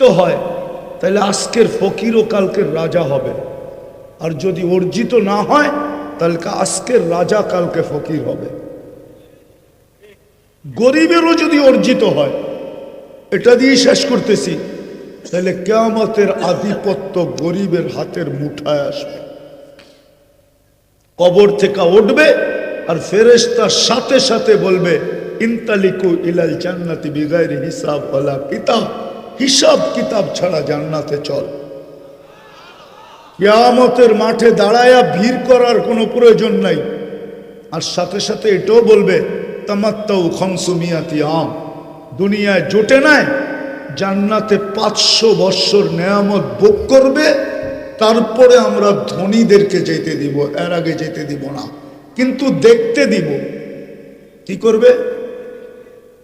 তো হয়, তাহলে আজকের ফকির ও কালকের রাজা হবে। আর যদি অর্জিত না হয়, তাহলে আজকের রাজা কালকে ফকির হবে। গরিবেরও যদি অর্জিত হয়, এটা দিয়ে শেষ করতেছি। তাহলে কেয়ামতের আধিপত্য গরিবের হাতের মুঠায় আসবে। কবর থেকে উঠবে আর ফেরেশতার সাথে সাথে বলবে, ইন্তালিকু ইলাল জান্নাতি বিগাইরি হিসাব ওয়ালা কিতাব। হিসাব কিতাব ছাড়া জান্নাতে চল। কিয়ামতের মাঠে দাঁড়ায়া ভিড় করার কোনো প্রয়োজন নাই। আর সাথে সাথে এটাও বলবে, তামাত্তাউ খমসুমিয়াতি আম। দুনিয়ায় জোটে নাই, জান্নাতে পাঁচশো বৎসর নেয়ামত ভোগ করবে, তারপরে আমরা ধনীদেরকে যেতে দিব, এর আগে যেতে দিব না। কিন্তু দেখতে দিব। কি করবে?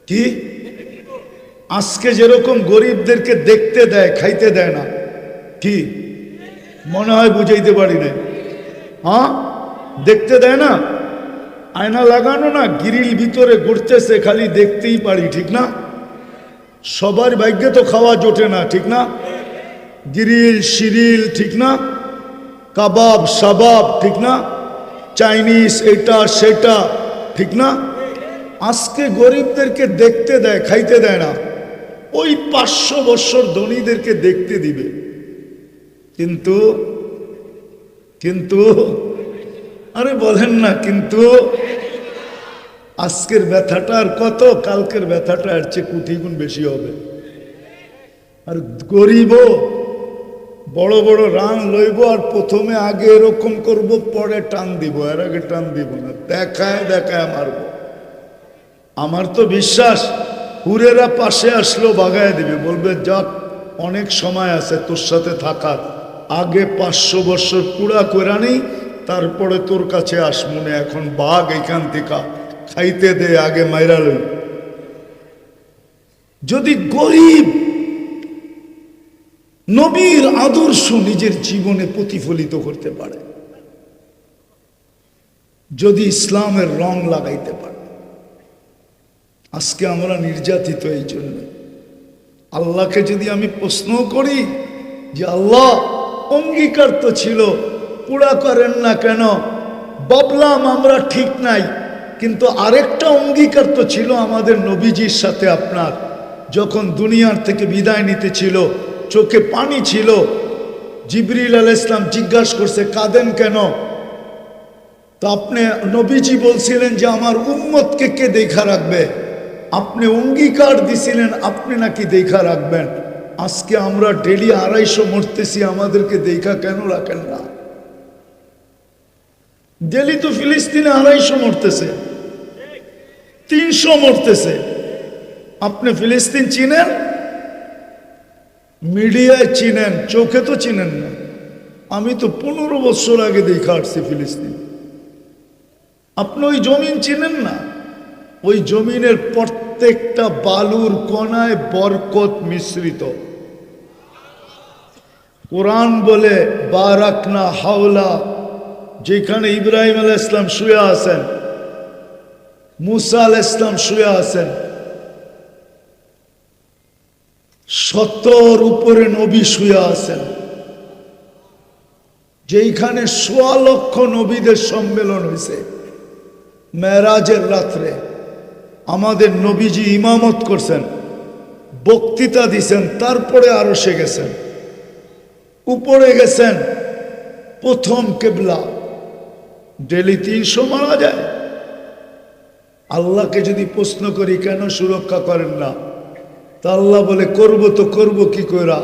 কি? আজকে যেরকম গরিবদেরকে দেখতে দেয়, খাইতে দেয় না, কি? মনে হয় বুঝাইতে পারি না হ্যাঁ? দেখতে দেয় না? আয়না লাগানো না, গিরিল ভিতরে ঘুরতেছে, খালি দেখতেই পারি, ঠিক না? সবার ভাগ্যে তো খাওয়া জোটে না, ঠিক না? গিরিল, শিরিল, ঠিক না? কাবাব, সাবাব, ঠিক না? চাইনিজ, এটা, সেটা, ঠিক না? আজকে গরিবদেরকে দেখতে দেয়, খাইতে দেয় না। ওই পাঁচশো বৎসর ধনীদেরকে দেখতে দিবে। কিন্তু কিন্তু, আরে বলেন না, কিন্তু আজকের ব্যথাটা আর কত, কালকের ব্যথাটা আর চেয়ে কোটি গুণ বেশি হবে। আর গরিবও বড় বড় রান লইব আর প্রথমে আগে এরকম করব, পরে টান দিব, এর আগে টান দিব না, দেখায় দেখায় মারব। আমার তো বিশ্বাস হুরেরা পাশে আসলো বাগায় দিবে। বলবে, যাক, অনেক সময় আছে তোর সাথে থাকার। আগে পাঁচশো বছর পুরা করে নেই, তারপরে তোর কাছে আসমুনে এখন বাঘ এখান থেকে খাইতে দে, আগে মাইরা লই। যদি গরিব নবীর আদর্শ নিজের জীবনে প্রতিফলিত করতে পারে, যদি ইসলামের রং লাগাইতে পারে আজকে আমরা নির্যাতিত এই জন্য। আল্লাহকে যদি আমি প্রশ্ন করি যে, আল্লাহ, অঙ্গীকার তো ছিল, পুরা করেন না কেন? বাবলাম আমরা ঠিক নাই, কিন্তু আরেকটা অঙ্গীকার তো ছিল আমাদের নবীজির সাথে আপনার। যখন দুনিয়ার থেকে বিদায় নিতে ছিল, চোখে পানি ছিল, জিবরিল আল ইসলাম জিজ্ঞাসা করছে, কাঁদেন কেন? তো আপনি নবীজি বলছিলেন যে, আমার উম্মতকে কে দেখা রাখবে? আপনি অঙ্গীকার দিছিলেন, আপনি নাকি দেখা রাখবেন। আজকে আমরা ডেলি আড়াইশো মরতেছি, আমাদেরকে দেখা কেন রাখেন না? ডেলি তো ফিলিস্তিনে আড়াইশো মরতেছে, তিনশো মরতেছে। আপনি ফিলিস্তিন চিনেন? মিডিয়ায় চিনেন, চোখে তো চিনেন না। আমি তো পনেরো বছর আগে দেখা আসছি ফিলিস্তিন। আপনি ওই জমিন চিনেন না? ওই জমিনের প্রত্যেকটা বালুর কণায় বরকত মিশ্রিত। কোরআন বলে, বারাকনা হাওলা যেখানে ইব্রাহিম আল ইসলাম শুয়ে আছেন, মুসা আল ইসলাম শুয়ে আছেন। সত্তর উপরে নবী শুয়ে আছেন। যেইখানে সোয়া লক্ষ নবীদের সম্মেলন হয়েছে মেরাজের রাত্রে। আমাদের নবীজি ইমামত করছেন, বক্তৃতা দিছেন, তারপরে আরও সে গেছেন। উপরে গেছেন, প্রথম কেবলা। ডেলি তিনশো মারা যায়। আল্লাহকে যদি প্রশ্ন করি, কেন সুরক্ষা করেন না? তা আল্লাহ বলে, করব তো করব কি করা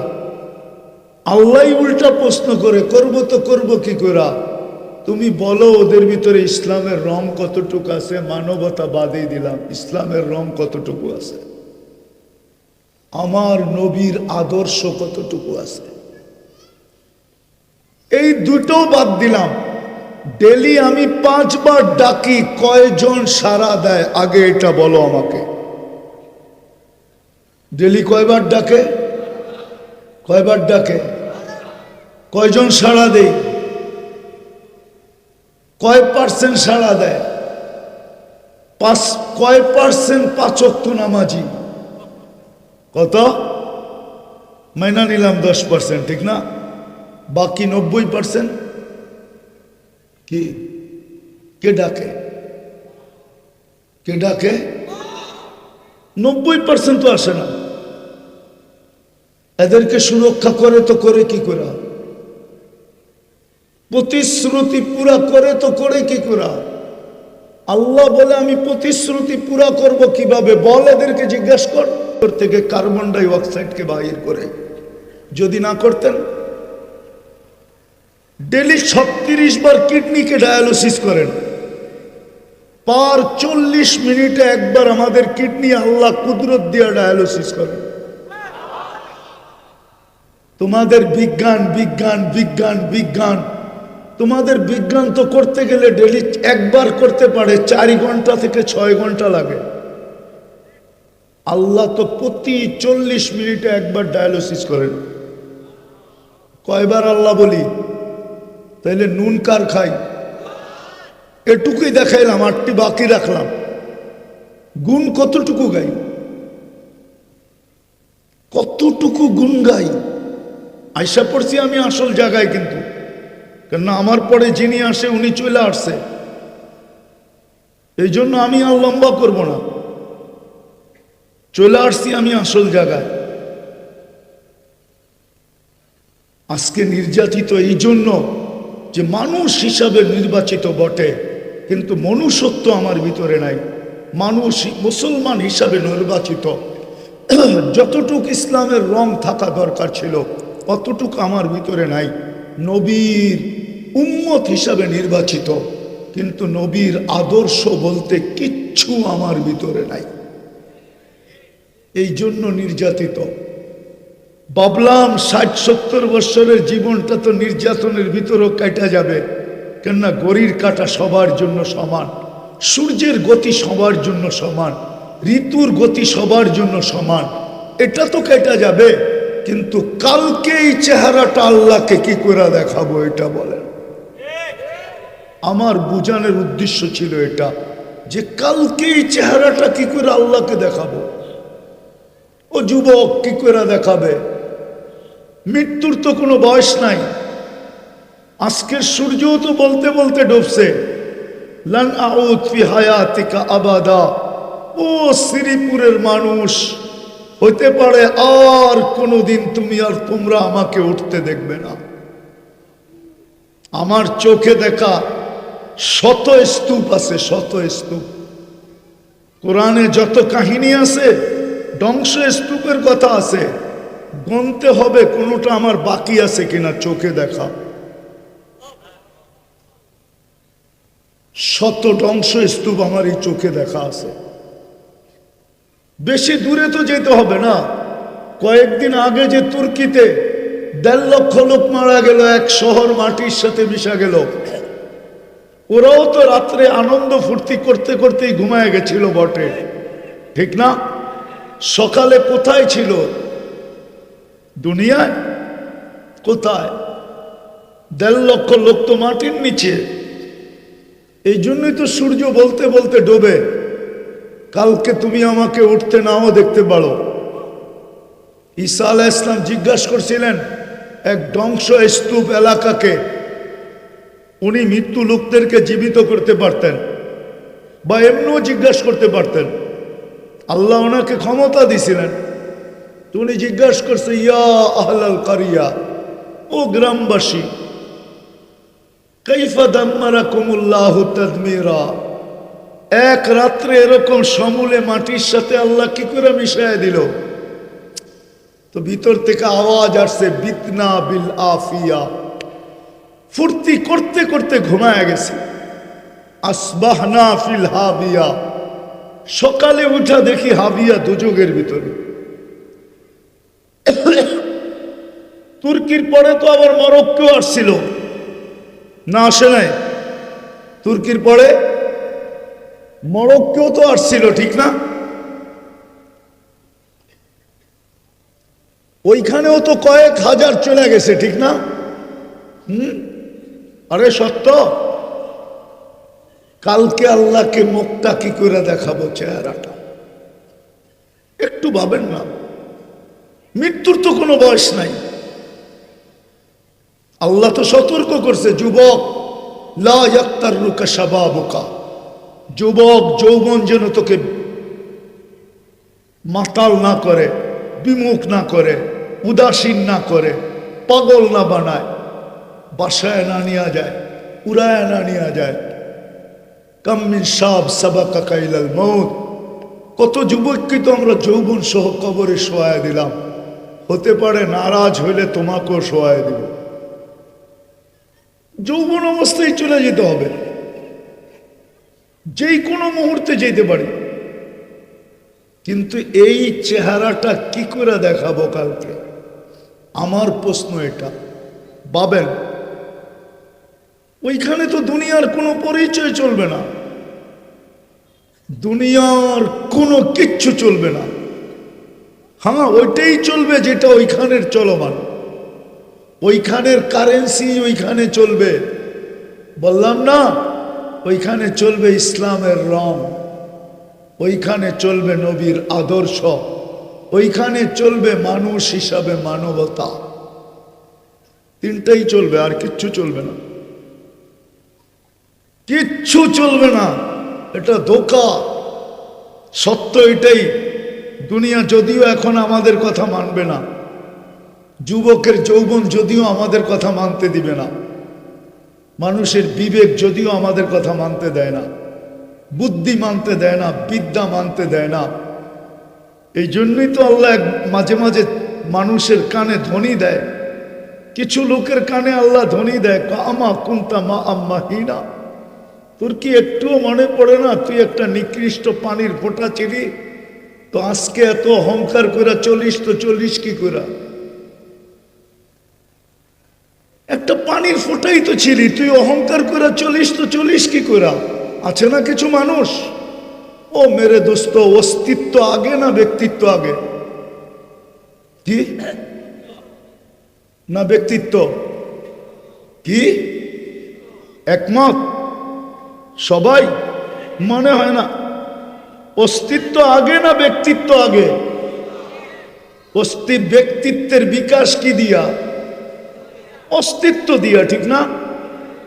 আল্লাহ উল্টা প্রশ্ন করে, করব তো করব কি করা তুমি বলো ওদের ভিতরে ইসলামের রং কতটুকু আছে? মানবতা বাদেই দিলাম, ইসলামের রং কতটুকু আছে? আমার নবীর আদর্শ কতটুকু আছে? এই দুটো বাদ দিলাম। ডেলি আমি পাঁচবার ডাকি, কয়জন সারা দেয়? আগে এটা বলো আমাকে। ডেলি কয়বার ডাকে? কয়বার ডাকে? কয়জন সাড়া দেই কয় পার্সেন্ট সাড়া দেয়? পাঁচ, কয় পার্সেন্ট পাচক নামাজি। কত? মাইনা নিলাম দশ পার্সেন্ট ঠিক না? বাকি নব্বই পার্সেন্ট কি? কে ডাকে? কে ডাকে? নব্বই পার্সেন্ট তো আসে না। এদেরকে সুরক্ষা করে তো করে কি করে? প্রতিশ্রুতি পুরা করে তো করে কি করে? আল্লাহ বলে, আমি প্রতিশ্রুতি পুরা করব কীভাবে? বল এদেরকে জিজ্ঞাসা কর। থেকে কার্বন ডাই অক্সাইডকে বাহির করে। যদি না করতেন, ডেলি ছত্রিশ বার কিডনিকে ডায়ালিসিস করেন। পার চল্লিশ মিনিটে একবার আমাদের কিডনি আল্লাহ কুদরত দিয়ে ডায়ালিসিস করেন। তোমাদের বিজ্ঞান বিজ্ঞান বিজ্ঞান বিজ্ঞান। তোমাদের বিজ্ঞান তো করতে গেলে ডেলি একবার করতে পারে, চার ঘণ্টা থেকে ছয় ঘণ্টা লাগে। আল্লাহ তো প্রতি চল্লিশ মিনিটে একবার ডায়ালিসিস করেন। কয়বার আল্লাহ বলি, তাইলে নুন কার খাই? এটুকুই দেখাইলাম, আটটি বাকি রাখলাম। গুণ কতটুকু গাই? কতটুকু গুণ গাই? আইসা পড়ছি আমি আসল জায়গায় কিন্তু। কেননা আমার পরে যিনি আসে, উনি চলে আসছে। এই জন্য আমি আর লম্বা করব না। চলে আসছি আমি আসল জায়গায়। আজকে নির্যাতিত এই জন্য যে মানুষ হিসাবে নির্বাচিত বটে, কিন্তু মনুষ্যত্ব আমার ভিতরে নাই। মানুষ মুসলমান হিসাবে নির্বাচিত। যতটুক ইসলামের রং থাকা দরকার ছিল, অতটুক আমার ভিতরে নাই। নবীর উম্মত হিসাবে নির্বাচিত, কিন্তু নবীর আদর্শ বলতে কিচ্ছু আমার ভিতরে নাই। এই জন্য নির্যাতিত। বাবলাম ষাট সত্তর বৎসরের জীবনটা তো নির্যাতনের ভিতরেও কাটা যাবে, কেননা গরির কাটা সবার জন্য সমান, সূর্যের গতি সবার জন্য সমান, ঋতুর গতি সবার জন্য সমান, এটা তো কেটা যাবে। কিন্তু কালকে এই চেহারাটা আল্লাহকে কি করে দেখাবো এটা বলেন। আমার বুঝানোর উদ্দেশ্য ছিল এটা, যে কালকে এই চেহারাটা কি করে আল্লাহকে দেখাবো। ও যুবক কি করে দেখাবে? মৃত্যুর তো কোনো বয়স নাই। আজকের সূর্যও তো বলতে বলতে ডুবছে। লান আউত হায়াতিকা আবাদা। ও শ্রীপুরের মানুষ হতে পারে আর কোনোদিন তুমি আর তোমরা আমাকে উঠতে দেখবে না। আমার চোখে দেখা শত স্তূপ আছে, শত স্তূপ। কোরআনে যত কাহিনী আছে, ধ্বংস স্তূপের কথা আছে, গনতে হবে কোনোটা আমার বাকি আছে কিনা চোখে দেখা। শত ধ্বংস স্তূপ আমার এই চোখে দেখা আছে। বেশি দূরে তো যেতে হবে না। কয়েকদিন আগে যে তুর্কিতে দেড় লক্ষ লোক মারা গেল, এক শহর মাটির সাথে মিশা গেল। ওরাও তো রাত্রে আনন্দ ফুর্তি করতে করতেই ঘুমায় গেছিল বটে। ঠিক না? সকালে কোথায় ছিল? দুনিয়ায়? কোথায়? দেড় লক্ষ লোক তো মাটির নিচে। এই জন্যই তো সূর্য বলতে বলতে ডোবে। কালকে তুমি আমাকে উঠতে নাও দেখতে পারো। ঈসা আলাহ ইসলাম জিজ্ঞাসা করছিলেন, এক ধ্বংস স্তূপ এলাকাকে, উনি মৃত্যু লোকদেরকে জীবিত করতে পারতেন বা এমনিও জিজ্ঞাসা করতে পারতেন। আল্লাহ ওনাকে ক্ষমতা দিছিলেন উনি জিজ্ঞাসা করছে, ইয়া আহলাল কারিয়া, ও গ্রামবাসী কৈফা দাম্মারা কুমুল্লাহ তদমিরা? এক রাত্রে এরকম সমূলে মাটির সাথে আল্লাহ কি করে মিশাই দিল? তো ভিতর থেকে আওয়াজ আসছে, বিতনা বিল আফিয়া। ফুর্তি করতে করতে ঘুমায় গেছে। আসবাহনা ফিল হাবিয়া। সকালে উঠা দেখি হাবিয়া দুযোগের ভিতরে। তুর্কির পরে তো আবার মরক্কো আসছিল। না আসে নাই। তুর্কির পরে মরক্কো তো আসছিল, ঠিক না? ওইখানেও তো কয়েক হাজার চলে গেছে, ঠিক না? হুম? আরে, সত্য? কালকে আল্লাহকে মুখটা কি করে দেখাবো চেহারাটা? একটু ভাবেন না। মৃত্যুর তো কোনো বয়স নাই। আল্লাহ তো সতর্ক করছে, যুবক, লা ইয়াক্তার রুকা সাবাবুকা যুবক, যৌবন যেন তোকে মাতাল না করে, বিমুখ না করে, উদাসীন না করে, পাগল না বানায়, বাসায় না নেওয়া যায়, উড়ায় না নেওয়া যায়। কাম্মিন সাব সাবাকা কাইলাল মৌত কত যুবককে তো আমরা যৌবন সহ কবরে শোয়ায় দিলাম। হতে পারে নারাজ হইলে তোমাকেও শোয়ায় দিব। যৌবন অবস্থায় চলে যেতে হবে। যেই কোনো মুহূর্তে যেতে পারি। কিন্তু এই চেহারাটা কি করে দেখাবো কালকে? আমার প্রশ্ন এটা। পাবেন ওইখানে তো দুনিয়ার কোনো পরিচয় চলবে না। দুনিয়ার কোনো কিচ্ছু চলবে না। হ্যাঁ ওইটাই চলবে যেটা ওইখানের চলমান। ওইখানের কারেন্সি ওইখানে চলবে। বললাম না ওইখানে চলবে ইসলামের রং, ওইখানে চলবে নবীর আদর্শ, ওইখানে চলবে মানুষ হিসাবে মানবতা। তিনটাই চলবে, আর কিচ্ছু চলবে না। কিচ্ছু চলবে না। এটা ধোকা। সত্য এটাই। দুনিয়া যদিও এখন আমাদের কথা মানবে না। যুবকের যৌবন যদিও আমাদের কথা মানতে দিবে না। মানুষের বিবেক যদিও আমাদের কথা মানতে দেয় না, বুদ্ধি মানতে দেয় না, বিদ্যা মানতে দেয় না। এই জন্যই তো আল্লাহ মাঝে মাঝে মানুষের কানে ধ্বনি দেয়। কিছু লোকের কানে আল্লাহ ধ্বনি দেয় আমা কুন্তা মা আম্মা হিনা। তোর কি একটুও মনে পড়ে না, তুই একটা নিকৃষ্ট পানির ফোঁটা ছিলি তো আজকে এত অহংকার করে চলিস তো চলিস কি করে একটা পানির ফোঁটাই তো ছিলি, তুই অহংকার করে চলিস তো চলিস কি করে আছে না কিছু মানুষ? ও মেরে দোস্ত, অস্তিত্ব আগে না ব্যক্তিত্ব আগে? কি? না ব্যক্তিত্ব? কি? একমত? সবাই? মনে হয় না। অস্তিত্ব আগে না ব্যক্তিত্ব আগে? অস্তি ব্যক্তিত্বের বিকাশ কি দিয়া? অস্তিত্ব দিয়া, ঠিক না?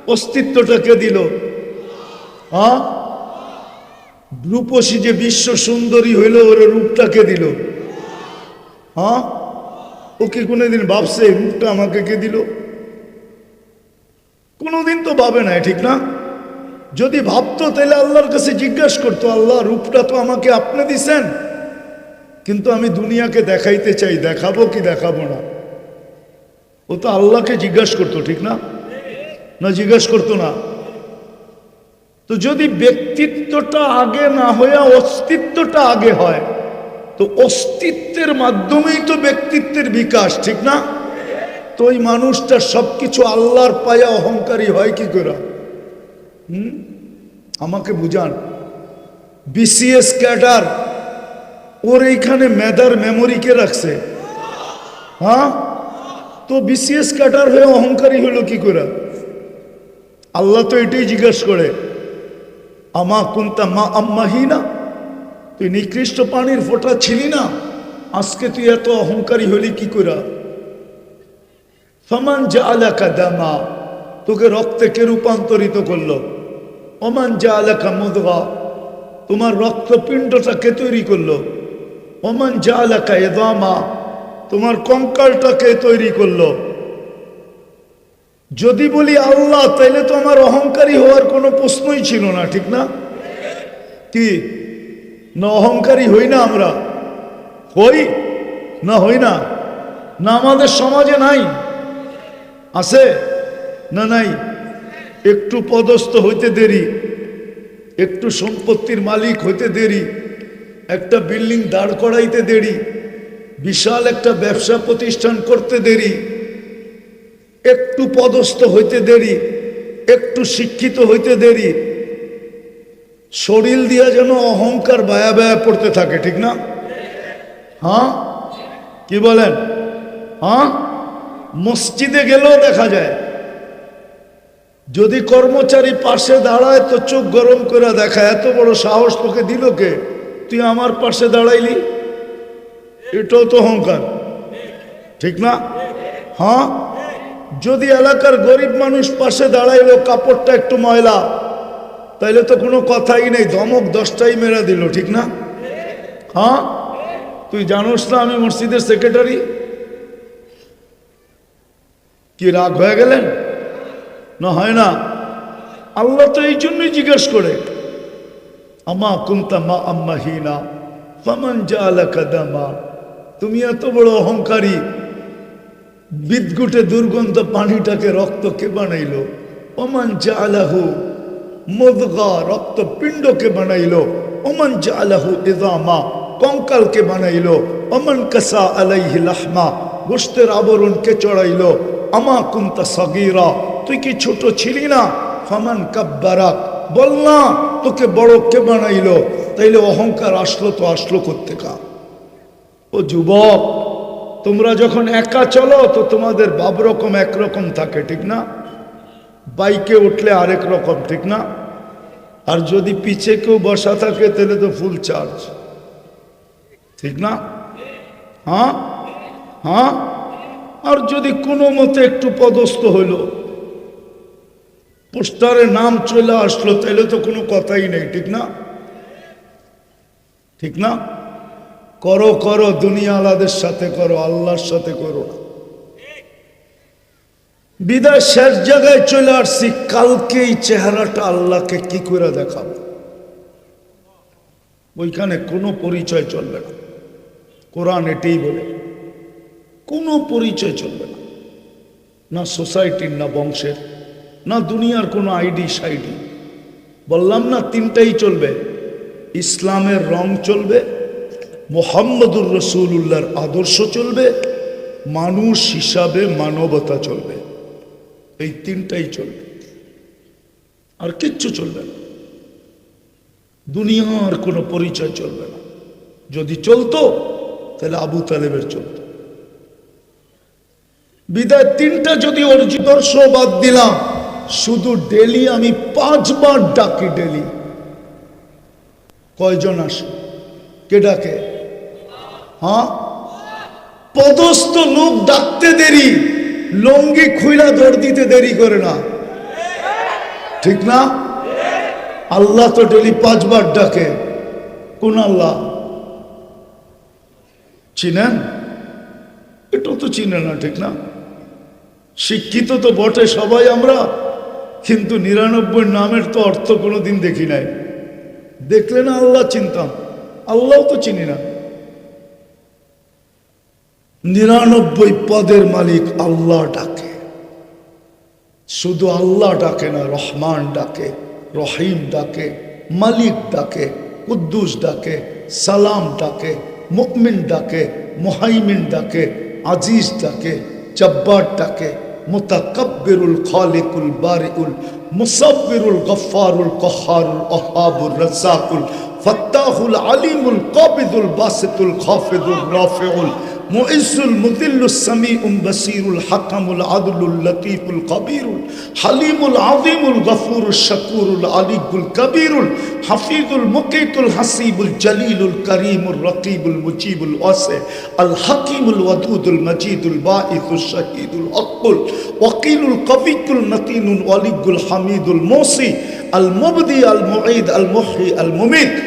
অস্তিত্বটা কে দিল? হ্যাঁ? রূপসী যে বিশ্ব সুন্দরী হইল, ওর রূপটাকে দিল? হ্যাঁ? ও কি কোনোদিন ভাবছে রূপটা আমাকে কে দিল? কোনোদিন তো ভাবে না ঠিক না? যদি ভাবতো, তাহলে আল্লাহর কাছে জিজ্ঞাসা করতো, আল্লাহ, রূপটা তো আমাকে আপনি দিছেন। কিন্তু আমি দুনিয়াকে দেখাইতে চাই, দেখাবো কি দেখাবো না? ও তো আল্লাহকে জিজ্ঞাসা করতো, ঠিক না? না, জিজ্ঞাসা করতো না। তো যদি ব্যক্তিত্বটা আগে না হইয়া অস্তিত্বটা আগে হয়, তো অস্তিত্বের মাধ্যমেই তো ব্যক্তিত্বের বিকাশ, ঠিক না? তো ওই মানুষটা সবকিছু আল্লাহর পায়া অহংকারী হয় কি করে? হুম? আমাকে বুঝান। বিসিএস ক্যাডার, ওর এইখানে মেধার মেমোরিকে রাখছে? হ্যাঁ? তো বিসিএস ক্যাডার হয়ে অহংকারী হলো কি করে? আল্লাহ তো এটাই জিজ্ঞাসা করে, আমা কুন্তা মা আম্মাহি না তুই নিকৃষ্ট পানির ফোঁটা ছিলি না? আজকে তুই এত অহংকারী হলি কি করে? ফমান যা আলাকা দামা, তোকে রক্তে কে রূপান্তরিত করল? অমান যা আলাকা মদগা, তোমার রক্তপিণ্ডটা কে তৈরি করল? অমান যা আলাকা এদামা তোমার কঙ্কালটা কে তৈরি করল। যদি বলি আল্লাহ, তাইলে তো আমার অহংকারী হওয়ার কোনো প্রশ্নই ছিল না, ঠিক না? কি? না অহংকারী হই না আমরা? হই? না হই না? না আমাদের সমাজে নাই? আছে? না নাই? একটু পদস্থ হইতে দেরি, একটু সম্পত্তির মালিক হইতে দেরি, একটা বিল্ডিং দাঁড় করাইতে দেরি বিশাল একটা ব্যবসা প্রতিষ্ঠান করতে দেরি, একটু পদস্থ হইতে দেরি, একটু শিক্ষিত হইতে দেরি। শরীর দিয়া যেন অহংকার বায়া বায়া পড়তে থাকে, ঠিক না? হ্যাঁ? কি বলেন? হ্যাঁ? মসজিদে গেলেও দেখা যায়। যদি কর্মচারী পাশে দাঁড়ায়, তো চোখ গরম করে দেখা। এত বড় সাহস তোকে দিল কে? তুই আমার পাশে দাঁড়াইলি? এটাও তো অহংকার। ঠিক না? হ্যাঁ? যদি এলাকার গরিব মানুষ পাশে দাঁড়াইলো, কাপড়টা একটু ময়লা, তাইলে তো কোনো কথাই নেই, ধমক দশটাই মেরা দিল, ঠিক না? হ্যাঁ? তুই জানোস না আমি মসজিদের সেক্রেটারি? কি রাগ হয়ে গেলেন? না, হয় না। আল্লাহ তো এই জন্যই জিজ্ঞেস করে, আমা কুন্তা মা আম্মা হিনা, ফামান জালা কাদামা তুমি এত বড় অহংকারী। বিদ্যুটে দুর্গন্ধ পানিটাকে রক্ত কে বানাইলো? ওমান জালাহু মদগা রক্ত পিণ্ডকে বানাইলো। ওমান জালাহু ইদামা কঙ্কালকে বানাইলো। ওমান কাসা আলাইহি লাহমা গোস্তের আবরণকে চড়াইলো। আমা কুন্তা সগীরা, তুই কি ছোট ছিলি না? ফামান কাব্বারাক বল না, তোকে বড় কে বানাইলো? তাইলে অহংকার আসলো তো আসলো কোত্থেকা? ও যুবক, তোমরা যখন একা চলো তো তোমাদের বাব রকম একরকম থাকে, ঠিক না? বাইকে উঠলে আরেক রকম, ঠিক না? আর যদি পিছে কেউ বসা থাকে, তাহলে তো ফুল চার্জ ঠিক না? হ্যাঁ? হ্যাঁ? আর যদি কোনো মতে একটু পদস্থ হইল পোস্টারে নাম চলে আসলো, তাহলে তো কোনো কথাই নেই, ঠিক না? ঠিক না? করো করো দুনিয়া আলাদের সাথে করো, আল্লাহর সাথে করো না। বিদায় শেষ জায়গায় চলে আসছি কালকে এই চেহারাটা আল্লাহকে কি করে দেখাবো? ওইখানে কোনো পরিচয় চলবে না। কোরআন এটাই বলে, কোনো পরিচয় চলবে না। না সোসাইটির, না বংশের, না দুনিয়ার কোনো আইডি সাইডি। বললাম না, তিনটাই চলবে। ইসলামের রং চলবে মোহাম্মদুর রসুল্লাহর আদর্শ চলবে, মানুষ হিসাবে মানবতা চলবে। এই তিনটাই চলবে। আর কিচ্ছু চলবে না। দুনিয়ার কোনো পরিচয় চলবে না। যদি চলতো, তাহলে আবু তালেবের চলতো। বিদায় তিনটা যদি অর্জিদর্শ বাদ দিলাম, শুধু ডেলি আমি পাঁচবার ডাকি ডেলি। কয়জন আসে? কে ডাকে? হ্যাঁ? পদস্থ লোক ডাকতে দেরি, লঙ্গি খুইলা দৌড় দিতে দেরি করে না। ঠিক না? আল্লাহ তো ডেলি পাঁচবার ডাকে। কোন আল্লাহ? চিনেন? এটা তো চিনে না, ঠিক না? শিক্ষিত তো বটে সবাই আমরা, কিন্তু নিরানব্বই নামের তো অর্থ কোনোদিন দেখি নাই। দেখলে না আল্লাহ চিনতাম। আল্লাহ তো চিনি না। নিরানব্বই পদের মালিক আল্লাহ ডাকে। শুধু আল্লাহ ডাকে না, রহমান ডাকে, রহিম ডাকে, মালিক ডাকে, কুদ্দুস ডাকে, সালাম ডাকে মুকমিন ডাকে, মুহাইমিন ডাকে, আজিজ ডাকে, জব্বার ডাকে, মুতাকাব্বিরুল খালিকুল বারিকুল মুসাব্বিরুল গফফারুল কহারুল ওহাবুর রাজ্জাকুল, ফাত্তাহুল আলিমুল কাবিদুল বাসিতুল খাফিদুল রাফিউল। مؤز المذل السميع بصير الحكم العدل اللطيف القبير الحليم العظيم الغفور الشكور العلي الكبير الحفيظ المقيت الحسيب الجليل الكريم الرقيب المجيب الواسع الحكيم الودود المجيد الباعث الشهيد الأقبل وقيل القوي المتين الولي الحميد الموصي المبدي المعيد المحيي المميت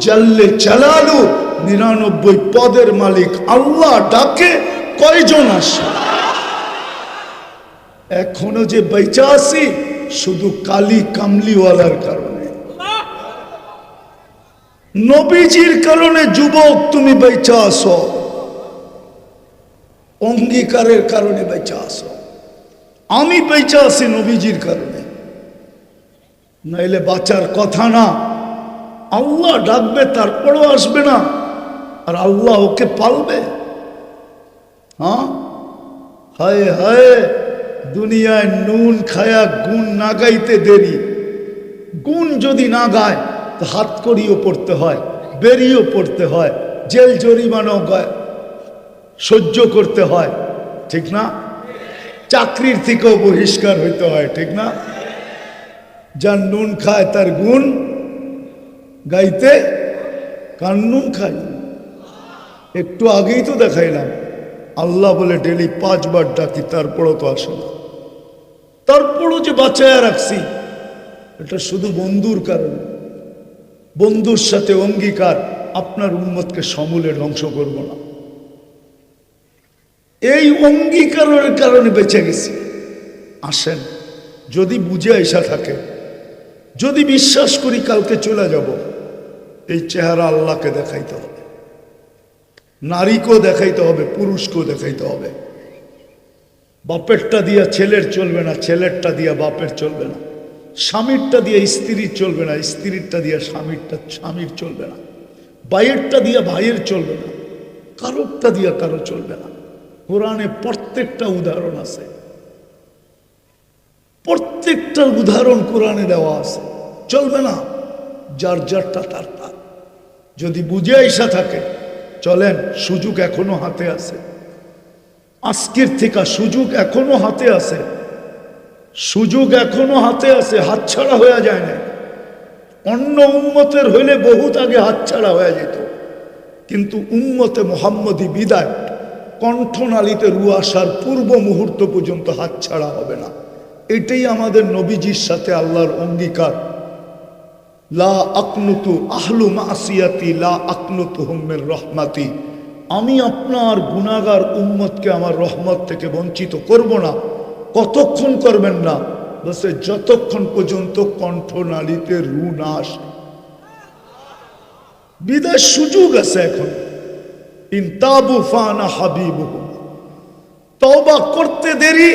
জাল্লে চালালু নিরানব্বই পদের মালিক আল্লাহ ডাকে, কয়জন আসে? এখনও যে বেচা আছি, শুধু কালি কামলিওয়ালার কারণে। নবীজির কারণে যুবক তুমি বেচা আসো অঙ্গীকারের কারণে বেচা আসো আমি বেচা আছি নবীজির কারণে। নাইলে বাঁচার কথা না। আল্লাহ ডাকবে, তারপরেও আসবে না। আর আল্লাহ ওকে পালবে। হ্যাঁ? হায় হায়, দুনিয়ায় নুন খায়া গুণ না গাইতে দেরি। গুণ যদি না গায়, তো হাত করিও পড়তে হয় বেরিয়েও পড়তে হয়, জেল জরিমানাও গায়, সহ্য করতে হয়। ঠিক না? চাকরির থেকেও বহিষ্কার হইতে হয়, ঠিক না? যার নুন খায়, তার গুণ গাইতে কার খাই। একটু আগেই তো দেখাইলাম। আল্লাহ বলে ডেলি পাঁচবার ডাকি, তারপরও তো আসে না। তারপরও যে বাঁচায় রাখছি, এটা শুধু বন্ধুর কারণে। বন্ধুর সাথে অঙ্গীকার আপনার উন্মতকে সমূলে ধ্বংস করব না। এই অঙ্গীকারের কারণে বেঁচে গেছি। আসেন, যদি বুঝে আইসা থাকে, যদি বিশ্বাস করি কালকে চলে যাব। এই চেহারা আল্লাহকে দেখাইতে হবে। নারীকেও দেখাইতে হবে, পুরুষকেও দেখাইতে হবে। বাপেরটা দিয়া ছেলের চলবে না, ছেলেরটা দিয়া বাপের চলবে না। স্বামীরটা দিয়ে স্ত্রীর চলবে না, স্ত্রীরটা দিয়ে স্বামীরটা, স্বামীর চলবে না। ভাইয়েরটা দিয়া ভাইয়ের চলবে না, কারোরটা দিয়া কারও চলবে না। কোরআনে প্রত্যেকটা উদাহরণ আছে। প্রত্যেকটা উদাহরণ কোরআনে দেওয়া আছে। চলবে না, যার যারটা তার তার। যদি বুঝে আইসা থাকে, চলেন সুযোগ এখনও হাতে আছে। আজকের থেকে সুযোগ এখনও হাতে আছে। সুযোগ এখনও হাতে আছে হাতছাড়া হয়ে যায় না। অন্য উন্মতের হইলে বহুত আগে হাতছাড়া হয়ে যেত। কিন্তু উন্মতে মোহাম্মদী বিদায়, কণ্ঠনালীতে রু আসার পূর্ব মুহূর্ত পর্যন্ত হাতছাড়া হবে না। এটাই আমাদের নবীজির সাথে আল্লাহর অঙ্গীকার। লা আকনুতু আহলু মাসিয়াতি, লা আকনুতু হুম্মের রহমাতি। আমি আপনার গুনাগার উম্মতকে আমার রহমত থেকে বঞ্চিত করব না, কতক্ষণ করবেন না? বসে যতক্ষণ পর্যন্ত কণ্ঠনালীতে রু না আসে। বিদায় সুযোগ আছে এখন। ইনতাবু ফানা হাবিবু তওবা করতে দেরি,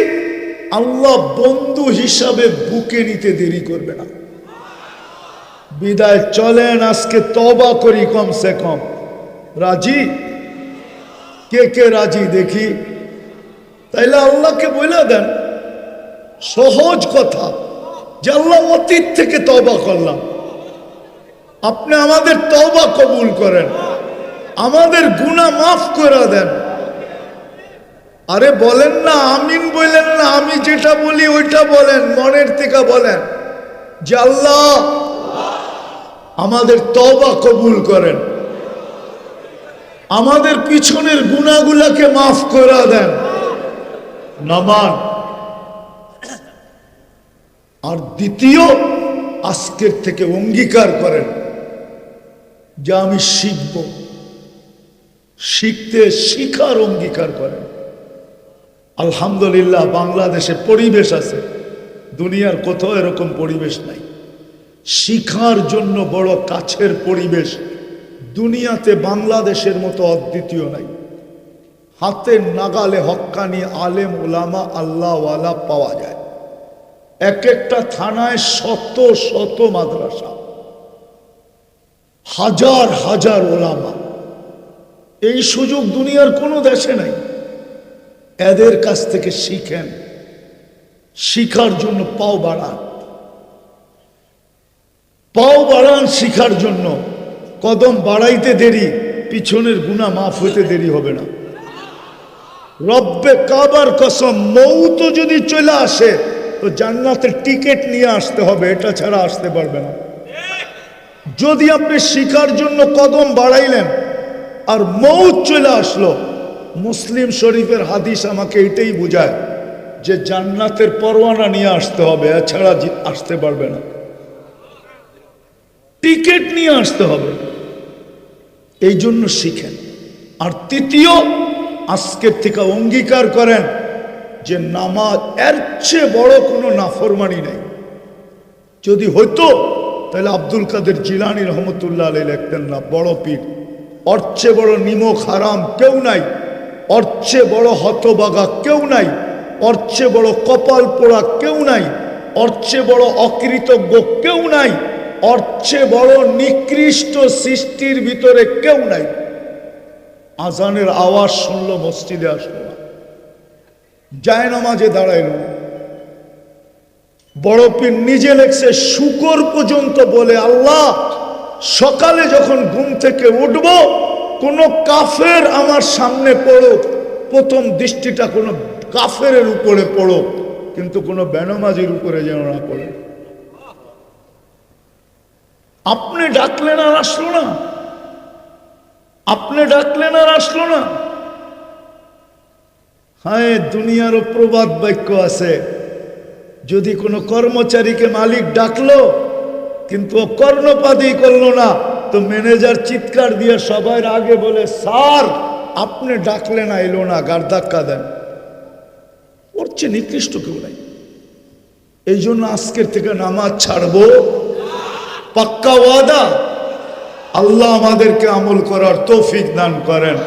আল্লাহ বন্ধু হিসাবে বুকে নিতে দেরি করবে না। বিদায় চলেন, আজকে তবা করি কমসে কম। রাজি? কে কে রাজি দেখি? তাইলে আল্লাহকে বলে দেন। সহজ কথা যে আল্লাহ অতীত থেকে তবা করলাম। আপনি আমাদের তবা কবুল করেন। আমাদের গুণা মাফ করে দেন। আরে বলেন না, আমিন বললেন না, আমি যেটা বলি ওইটা বলেন, মনের থেকে বলেন যে আল্লাহ আমাদের তবা কবুল করেন। আমাদের পিছনের গুণাগুলাকে মাফ করে দেন। নামান আর দ্বিতীয়, আজকের থেকে অঙ্গীকার করেন যে আমি শিখব। শিখতে শিখার অঙ্গীকার করেন। আলহামদুলিল্লাহ, বাংলাদেশে পরিবেশ আছে। দুনিয়ার কোথাও এরকম পরিবেশ নাই। শিখার জন্য বড় কাছের পরিবেশ। দুনিয়াতে বাংলাদেশের মতো অদ্বিতীয় নাই। হাতের নাগালে হক্কানি আলেম ওলামা আল্লাহওয়ালা পাওয়া যায়। এক একটা থানায় শত শত মাদ্রাসা। হাজার হাজার ওলামা এই সুযোগ দুনিয়ার কোনো দেশে নাই। এদের কাছ থেকে শিখেন। শিখার জন্য পাও বাড়ান। পাও বাড়ান শিখার জন্য। কদম বাড়াইতে দেরি, পিছনের গুণা মাফ হইতে দেরি হবে না। রব্বে কাবার কসম, মৌত যদি চলে আসে, তো জান্নাতের টিকিট নিয়ে আসতে হবে, এটা ছাড়া আসতে পারবে না। যদি আপনি শিখার জন্য কদম বাড়াইলেন, আর মৌত চলে আসলো, মুসলিম শরীফের হাদিস আমাকে এটাই বোঝায় যে জান্নাতের পরোয়ানা নিয়ে আসতে হবে, এছাড়া আসতে পারবে না। টিকিট নিয়ে আসতে হবে। এই জন্য শিখেন। আর তৃতীয়, আজকের থেকে অঙ্গীকার করেন যে নামাজ এর চেয়ে বড় কোনো নাফরমানি নেই। যদি হইতো, তাহলে আব্দুল কাদের জিলানি রহমতুল্লাহ আলী লিখতেন না, বড় পীর। ওর চেয়ে বড় নিমক হারাম কেউ নাই। ওর চেয়ে বড় হতবাগা কেউ নাই। ওর চেয়ে বড় কপাল পোড়া কেউ নাই। ওর চেয়ে বড় অকৃতজ্ঞ কেউ নাই। ওর চেয়ে বড় নিকৃষ্ট সৃষ্টির ভিতরে কেউ নাই। আজানের আওয়াজ শুনলো মসজিদে আসলো না। যায় নামাজে দাঁড়াইল। বড় পীর নিজে লেখছে, শুকর পর্যন্ত বলে আল্লাহ, সকালে যখন ঘুম থেকে উঠব, কোন কাফের আমার সামনে পড়ো প্রথম দৃষ্টিটা কোনো কাফের উপরে পড়ো কিন্তু কোনো বেনমাজির উপরে যেন না পড়ে। আপনি ডাকলেন আর আসলো না। আপনি ডাকলেন আর আসলো না। হ্যাঁ দুনিয়ারও প্রবাদ বাক্য আছে। যদি কোনো কর্মচারীকে মালিক ডাকলো, কিন্তু কর্ণপাতি করল না, তো ম্যানেজার চিৎকার দিয়ে সবার আগে বলে, স্যার, আপনি ডাকলে না এলো না, গার ধাক্কা দেন। ওর চেয়ে নিকৃষ্ট কেউ নাই। এই জন্য আজকের থেকে নামাজ ছাড়বো। পাক্কা ওয়াদা? আল্লাহ আমাদেরকে আমল করার তৌফিক দান করেন।